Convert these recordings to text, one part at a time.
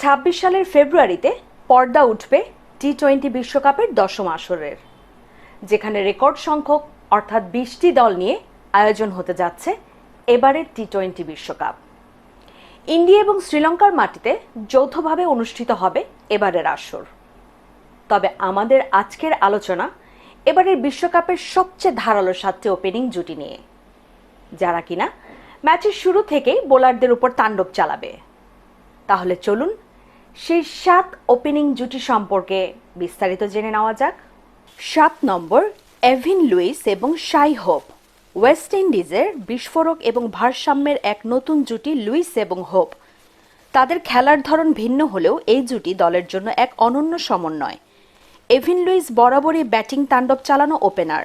ছাব্বিশ সালের ফেব্রুয়ারিতে পর্দা উঠবে টি টোয়েন্টি বিশ্বকাপের দশম আসরের, যেখানে রেকর্ড সংখ্যক, অর্থাৎ বিশটি দল নিয়ে আয়োজন হতে যাচ্ছে এবারের টি টোয়েন্টি বিশ্বকাপ। ইন্ডিয়া এবং শ্রীলঙ্কার মাটিতে যৌথভাবে অনুষ্ঠিত হবে এবারের আসর। তবে আমাদের আজকের আলোচনা এবারের বিশ্বকাপের সবচেয়ে ধারালো সাতটি ওপেনিং জুটি নিয়ে। যারা কিনা ম্যাচের শুরু থেকেই বোলারদের উপর তাণ্ডব চালাবে। তাহলে চলুন সেই সাত ওপেনিং জুটি সম্পর্কে বিস্তারিত জেনে নেওয়া যাক। সাত নম্বর, এভিন লুইস এবং শাই হোপ। ওয়েস্ট ইন্ডিজের বিস্ফোরক এবং ভারসাম্যের এক নতুন জুটি লুইস এবং হোপ। তাদের খেলার ধরন ভিন্ন হলেও এই জুটি দলের জন্য এক অনন্য সমন্বয়। এভিন লুইস বরাবরই ব্যাটিং তাণ্ডব চালানো ওপেনার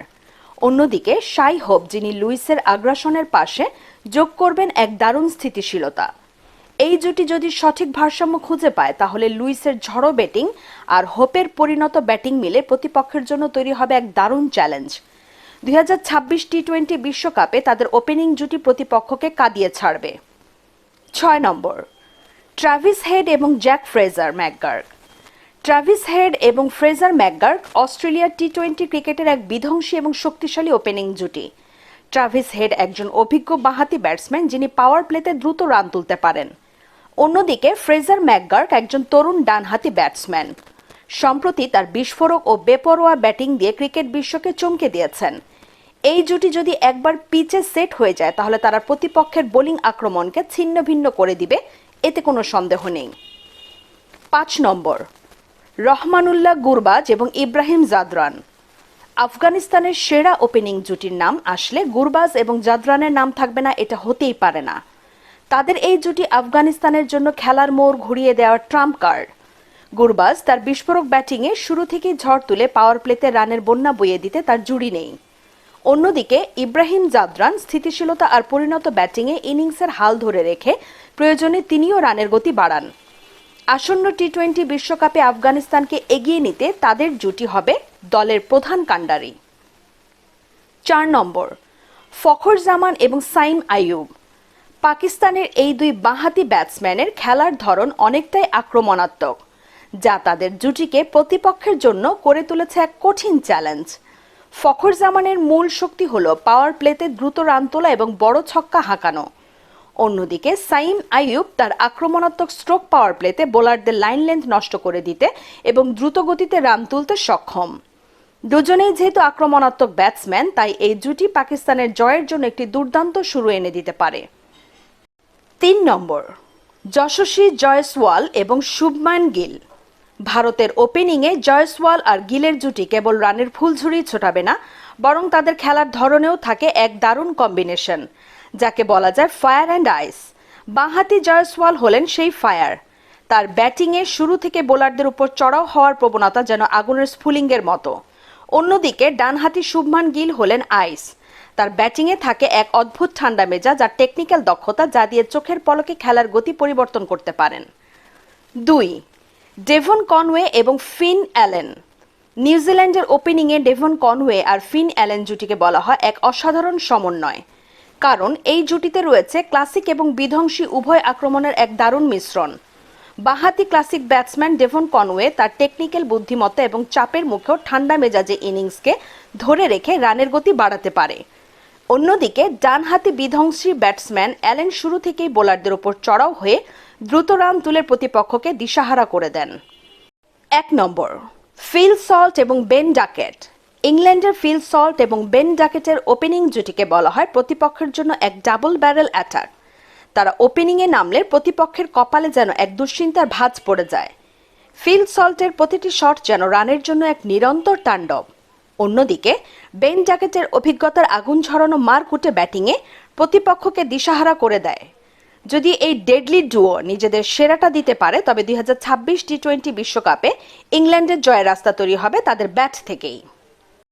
অন্যদিকে শাই হোপ, যিনি লুইসের আগ্রাসনের পাশে যোগ করবেন এক দারুণ স্থিতিশীলতা। এই জুটি যদি সঠিক ভারসাম্য খুঁজে পায়, তাহলে লুইসের ঝড়ো ব্যাটিং আর হোপের পরিণত ব্যাটিং মিলে প্রতিপক্ষের জন্য তৈরি হবে এক দারুণ চ্যালেঞ্জ। দুই হাজার ছাব্বিশ টি টোয়েন্টি বিশ্বকাপে তাদের ওপেনিং জুটি প্রতিপক্ষকে কাঁদিয়ে ছাড়বে। ছয় নম্বর, ট্রাভিস হেড এবং Jake Fraser McGurk Travis Head এবং ফ্রেজার ম্যাকগার্ক অস্ট্রেলিয়ার টি টোয়েন্টি ক্রিকেটের এক বিধ্বংসী এবং শক্তিশালী ওপেনিং জুটি। ট্রাভিস হেড একজন অভিজ্ঞ বাঁহাতি ব্যাটসম্যান যিনি পাওয়ার প্লেতে দ্রুত রান তুলতে পারেন। অন্যদিকে ফ্রেজার ম্যাকগার্ক একজন তরুণ ডানহাতি ব্যাটসম্যান। সম্প্রতি তার বিস্ফোরক ও বেপরোয়া ব্যাটিং দিয়ে ক্রিকেট বিশ্বকে চমকে দিয়েছেন। এই জুটি যদি একবার পিচে সেট হয়ে যায়, তাহলে তারা প্রতিপক্ষের বোলিং আক্রমণকে ছিন্ন ভিন্ন করে দিবে, এতে কোনো সন্দেহ নেই। পাঁচ নম্বর, রহমানুল্লাহ গুরবাজ এবং ইব্রাহিম জাদরান। আফগানিস্তানের সেরা ওপেনিং জুটির নাম আসলে গুরবাজ এবং জাদরানের নাম থাকবে না, এটা হতেই পারে না। তাদের এই জুটি আফগানিস্তানের জন্য খেলার মোড় ঘুরিয়ে দেওয়ার ট্রাম্প কার্ড। গুরবাজ তার বিস্ফোরক ব্যাটিংয়ে শুরু থেকেই ঝড় তুলে পাওয়ার প্লেতে রানের বন্যা বইয়ে দিতে তার জুড়ি নেই। অন্যদিকে ইব্রাহিম জাদরান স্থিতিশীলতা আর পরিণত ব্যাটিংয়ে ইনিংসের হাল ধরে রেখে প্রয়োজনে তিনিও রানের গতি বাড়ান। আসন্ন টি টোয়েন্টি বিশ্বকাপে আফগানিস্তানকে এগিয়ে নিতে তাদের জুটি হবে দলের প্রধান কাণ্ডারি। চার নম্বর ফখর জামান এবং সাইম আইয়ুব। পাকিস্তানের এই দুই বাঁহাতি ব্যাটসম্যানের খেলার ধরন অনেকটাই আক্রমণাত্মক, যা তাদের জুটিকে প্রতিপক্ষের জন্য করে তুলেছে এক কঠিন চ্যালেঞ্জ। ফখর জামানের মূল শক্তি হল পাওয়ার প্লেতে দ্রুত রান তোলা এবং বড় ছক্কা হাঁকানো। অন্যদিকে সাইম আইয়ুব তার আক্রমণাত্মক স্ট্রোক পাওয়ার প্লেতে বোলারদের লাইন লেন্থ নষ্ট করে দিতে এবং দ্রুত গতিতে রান তুলতে সক্ষম। দুজনেই যেহেতু আক্রমণাত্মক ব্যাটসম্যান, তাই এই জুটি পাকিস্তানের জয়ের জন্য একটি দুর্দান্ত শুরু এনে দিতে পারে। তিন নম্বর, যশস্বী জয়সওয়াল এবং শুভমান গিল। ভারতের ওপেনিংয়ে জয়সওয়াল আর গিলের জুটি কেবল রানের ফুলঝুরি ছোটাবে না, বরং তাদের খেলার ধরনেও থাকে এক দারুণ কম্বিনেশন, যাকে বলা যায় ফায়ার অ্যান্ড আইস। বাঁহাতি জয়সওয়াল হলেন সেই ফায়ার। তার ব্যাটিংয়ে শুরু থেকে বোলারদের উপর চড়াও হওয়ার প্রবণতা যেন আগুনের স্ফুলিঙ্গের মতো। অন্যদিকে ডানহাতি শুভমান গিল হলেন আইস। তার ব্যাটিংয়ে থাকে এক অদ্ভুত ঠান্ডা মেজা যার টেকনিক্যাল দক্ষতা যা দিয়ে চোখের পলকে খেলার গতি পরিবর্তন করতে পারেন। দুই, ডেভন কনওয়ে এবং ফিন অ্যালেন। নিউজিল্যান্ডের ওপেনিংয়ে ডেভন কনওয়ে আর ফিন অ্যালেন জুটিকে বলা হয় এক অসাধারণ সমন্বয়। কারণ এই জুটিতে রয়েছে ক্লাসিক এবং বিধ্বংসী উভয় আক্রমণের এক দারুণ মিশ্রণ। বাহাতি ক্লাসিক ব্যাটসম্যান ডেভন কনওয়ে তার টেকনিক্যাল বুদ্ধিমত্তা এবং চাপের মুখেও ঠান্ডা মেজাজে ইনিংসকে ধরে রেখে রানের গতি বাড়াতে পারে। অন্যদিকে, ডানহাতি বিধ্বংসী ব্যাটসম্যান অ্যালেন শুরু থেকেই বোলারদের ওপর চড়াও হয়ে দ্রুত রান তুলে প্রতিপক্ষকে দিশাহারা করে দেন। এক নম্বর, ফিল সল্ট এবং বেন ডাকেট। ইংল্যান্ডের ফিল সল্ট এবং বেন ডাকেটের ওপেনিং জুটিকে বলা হয় প্রতিপক্ষের জন্য এক ডাবল ব্যারেল অ্যাটাক। তারা ওপেনিংয়ে নামলে প্রতিপক্ষের কপালে যেন এক দুশ্চিন্তার ভাঁজ পড়ে যায়। ফিল সল্টের প্রতিটি শট যেন রানের জন্য এক নিরন্তর তাণ্ডব। অন্যদিকে, বেন জ্যাকেটের অভিজ্ঞতার আগুন ছড়ানো মারকুটে ব্যাটিংয়ে প্রতিপক্ষকে দিশাহারা করে দেয়। যদি এই ডেডলি ডুও নিজেদের সেরাটা দিতে পারে, তবে দুই হাজার ছাব্বিশ টি টোয়েন্টি বিশ্বকাপে ইংল্যান্ডের জয়ের রাস্তা তৈরি হবে তাদের ব্যাট থেকেই।